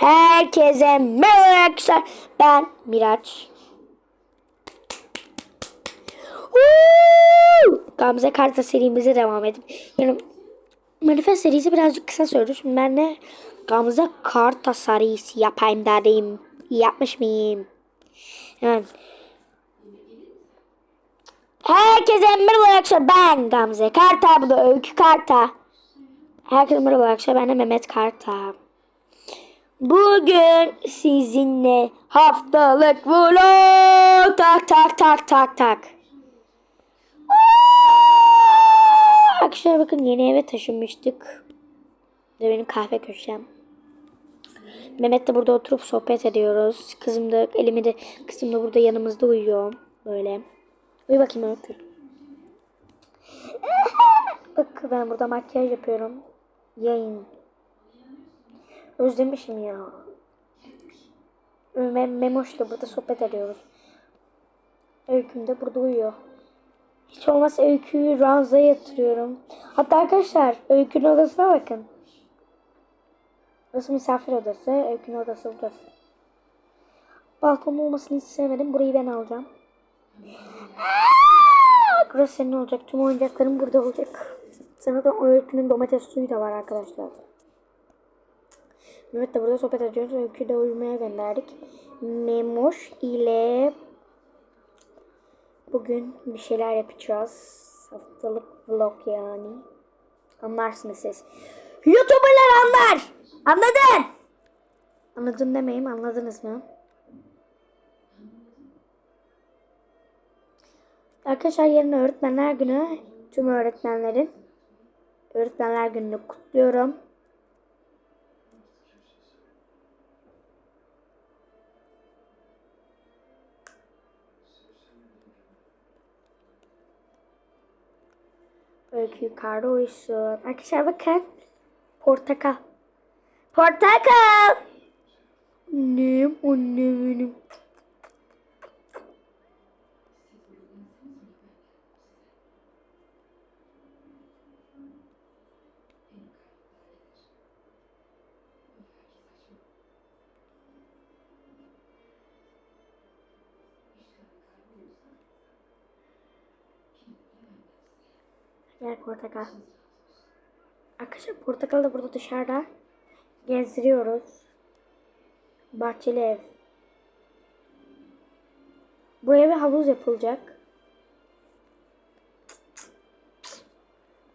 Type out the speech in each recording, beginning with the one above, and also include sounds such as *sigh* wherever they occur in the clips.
Herkese merhaba arkadaşlar. Ben Miraç. Gamze Karta serimize devam edip yani Manifest serisi birazcık kısa sürdü. Şimdi ben de Gamze Karta serisi yapayım dedim. Yapmış mıyım? Hemen. Herkese merhaba arkadaşlar. Ben Gamze Karta. Bu da Öykü Karta. Herkese merhaba arkadaşlar. Ben de Mehmet Karta. Bugün sizinle haftalık vlog tak tak tak tak tak. Arkadaşlar bakın yeni eve taşınmıştık. Bu benim kahve köşem. Mehmet de burada oturup sohbet ediyoruz. Kızım da elimi de kızım da burada yanımızda uyuyor. Böyle. Uyu bakayım öykü. Bak ben burada makyaj yapıyorum. Yayın. Özlemişim ya. Mem Memoş'la burada sohbet ediyoruz. Öyküm de burada uyuyor. Hiç olmazsa Öykü'yü ranzaya yatırıyorum. Hatta arkadaşlar Öykü'nün odasına bakın. Burası misafir odası. Öykü'nün odası burası. Balkon olmasını hiç sevmedim. Burayı ben alacağım. *laughs* Burası senin olacak. Tüm oyuncaklarım burada olacak. Sana da Öykü'nün domates suyu da var arkadaşlar. Mehmet de burada sohbet ediyoruz. Öykü de uyumaya gönderdik. Memoş ile bugün bir şeyler yapacağız. Haftalık vlog yani. Anlarsınız siz. Youtuberlar anlar. Anladın? Anladın demeyeyim anladınız mı? Arkadaşlar yarın öğretmenler günü. Tüm öğretmenlerin öğretmenler gününü kutluyorum. Öykü yukarıda uyusun. Arkadaşlar bakın. Portakal. Portakal. Annem, annem benim. Gel portakal. Arkadaşlar portakal da burada dışarıda gezdiriyoruz. Bahçeli ev. Bu eve havuz yapılacak.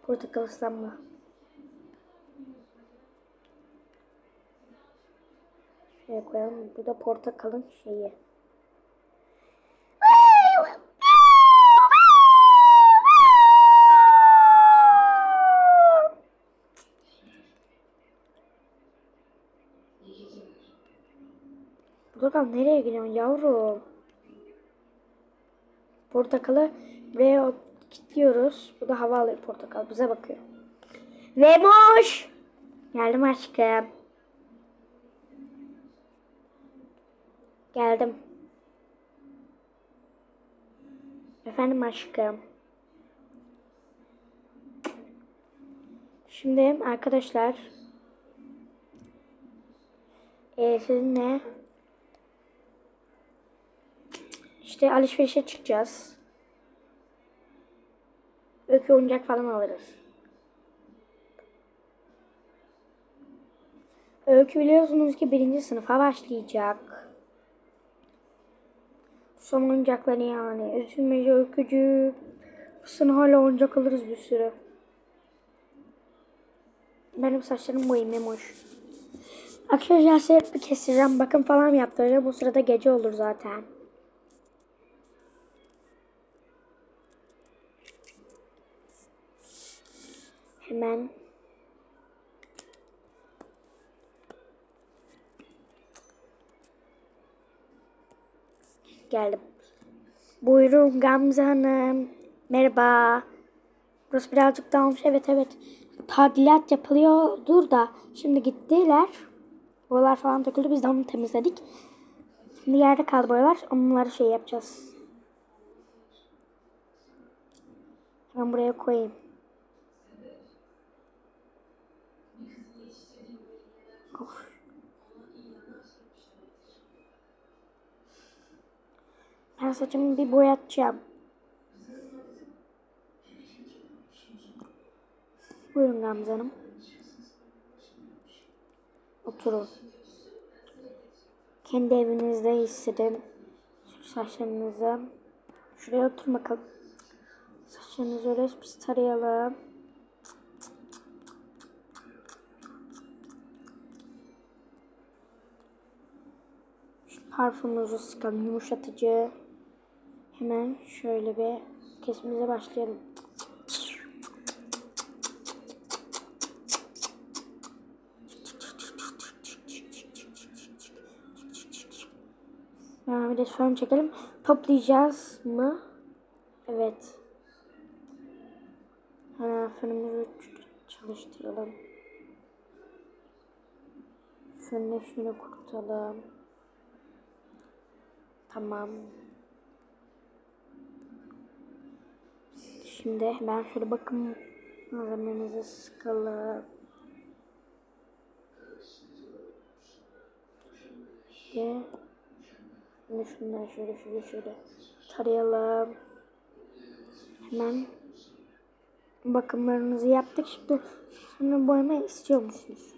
Portakal ıslanma. Şuraya koyalım. Bu da portakalın şeyi. Portakal nereye gidiyorsun yavrum? Portakalı ve kilitliyoruz. Bu da hava alıyor portakal. Bize bakıyor. Vemoş! Geldim aşkım. Geldim. Efendim aşkım. Şimdi arkadaşlar e, sizinle işte alışverişe çıkacağız. Öykü oyuncak falan alırız. Öykü biliyorsunuz ki birinci sınıfa başlayacak. Son oyuncakları yani. Üzülmece öykücü. Sene hala oyuncak alırız bir sürü. Benim saçlarım memoş. Arkadaşlar serpi keseceğim. Bakım falan yaptıracağım. Bu sırada gece olur zaten. Hemen geldim. Buyurun Gamze Hanım. Merhaba. Burası birazcık dağılmış. Evet evet. Tadilat yapılıyordur da. Şimdi gittiler. Boyalar falan döküldü. Biz de onu temizledik. Şimdi yerde kaldı boyalar. Onları şey yapacağız. Hemen buraya koyayım. Saçımı bir boyatacağım. Buyurun Gamze Hanım. Oturun. Kendi evinizde hissedin. Saçlarınızı. Şuraya otur bakalım. Saçlarınızı öyle bir tarayalım. Şu parfümümüzü sıkalım. Yumuşatıcı. Hemen şöyle bir kesmemize başlayalım. Ha, bir de fön çekelim. Toplayacağız mı? Evet. Ha, fönümüzü çalıştıralım. Fönle şunu kurutalım. Tamam. Şimdi ben şöyle bakım malzememizi sıkalım. Ve Şimdi şundan şöyle şöyle şöyle tarayalım. Hemen bakımlarınızı yaptık. Şimdi sonra boyama istiyor musunuz?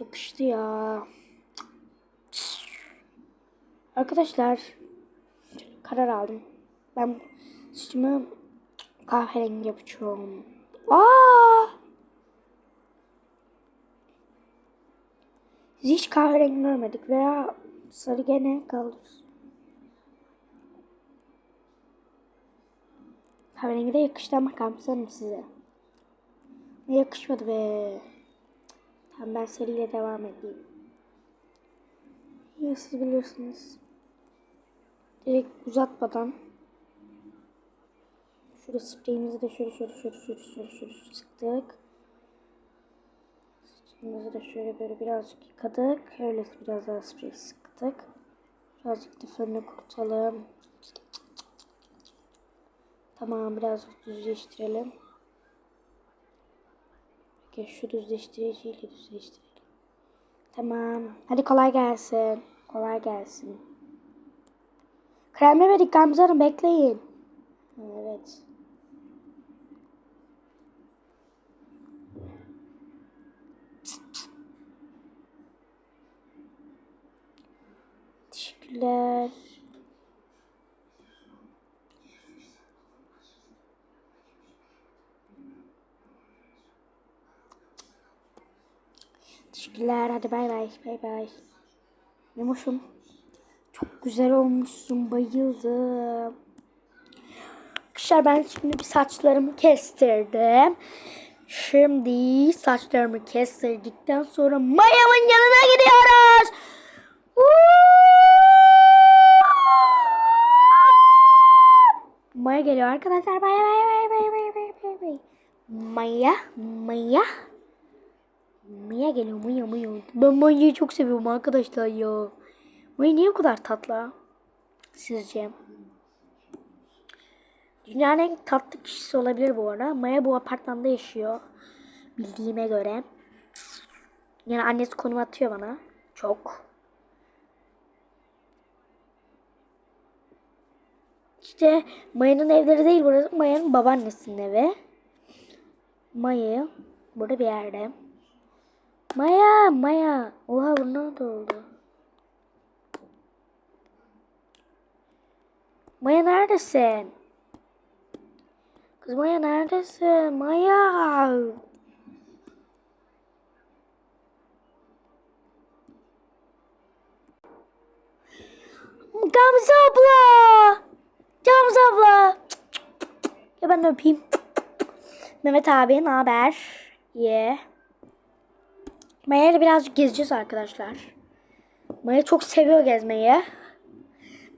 Yakıştı ya. Arkadaşlar karar aldım. Ben saçımı kahverengi yapacağım. Aa! Biz hiç kahverengi görmedik veya sarı gene kalır. Kahverengi de yakıştı ama kamsanım size. Ne yakışmadı be. Tamam ben seriyle devam edeyim. Ya siz bilirsiniz. Direkt uzatmadan şöyle spreyimizi de şöyle şöyle şöyle şöyle şöyle şöyle sıktık. Saçımızı da şöyle böyle birazcık yıkadık. Öyle biraz daha sprey sıktık. Birazcık da fönünü kurutalım. Tamam birazcık düzleştirelim. Peki şu düzleştiriciyle düzleştirelim. Tamam. Hadi kolay gelsin. Kolay gelsin. Kremlemedik Gamze Hanım bekleyin. Evet. Teşekkürler. Teşekkürler. Hadi bay bay. Bay bay. Yumuşum. Çok güzel olmuşsun. Bayıldım. Arkadaşlar ben şimdi bir saçlarımı kestirdim. Şimdi saçlarımı kestirdikten sonra Maya'nın yanına gidiyoruz. Maya geliyor arkadaşlar. Maya, Maya, Maya, Maya, Maya, Maya, Maya. Maya, Maya. Maya geliyor, Maya, Maya. Ben Maya'yı çok seviyorum arkadaşlar ya. Maya niye bu kadar tatlı? Sizce? Dünyanın en tatlı kişisi olabilir bu arada. Maya bu apartmanda yaşıyor. Bildiğime göre. Yani annesi konum atıyor bana. Çok. İşte Maya'nın evleri değil burası. Maya'nın babaannesinin evi. Maya burada bir yerde. Maya, Maya. Oha bu ne oldu? Maya neredesin? Kız Maya neredesin? Maya. Gamze abla. Gamze abla. Ya ben öpeyim. Mehmet abi ne haber? Ye. Maya ile birazcık gezeceğiz arkadaşlar. Maya çok seviyor gezmeyi.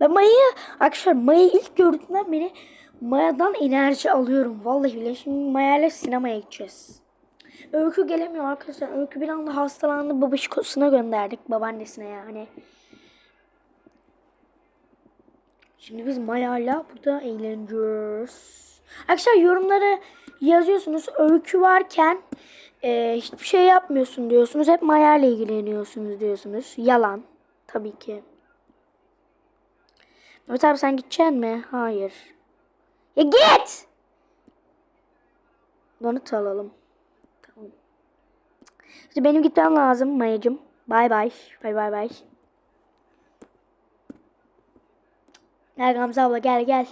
Ben Maya'yı arkadaşlar Maya'yı ilk gördüğümden beri Maya'dan enerji alıyorum. Vallahi bile şimdi Maya ile sinemaya gideceğiz. Öykü gelemiyor arkadaşlar. Öykü bir anda hastalandı. Babişkosuna gönderdik. Babaannesine yani. Şimdi biz Maya'yla burada eğleneceğiz. Arkadaşlar yorumları yazıyorsunuz. Öykü varken Ee, hiçbir şey yapmıyorsun diyorsunuz. Hep Maya ile ilgileniyorsunuz diyorsunuz. Yalan. Tabii ki. Mehmet abi sen gideceksin mi? Hayır. Ya git! Donut alalım. Tamam. İşte benim gitmem lazım Mayacım. Bay bay. Bay bay bay. Gel Gamze abla gel gel.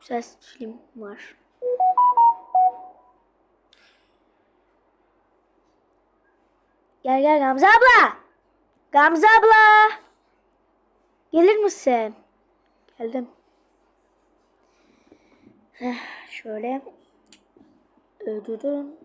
Güzel film var. Gel gel Gamze abla. Gamze abla. Gelir misin? Geldim. Heh, şöyle. Ödürün.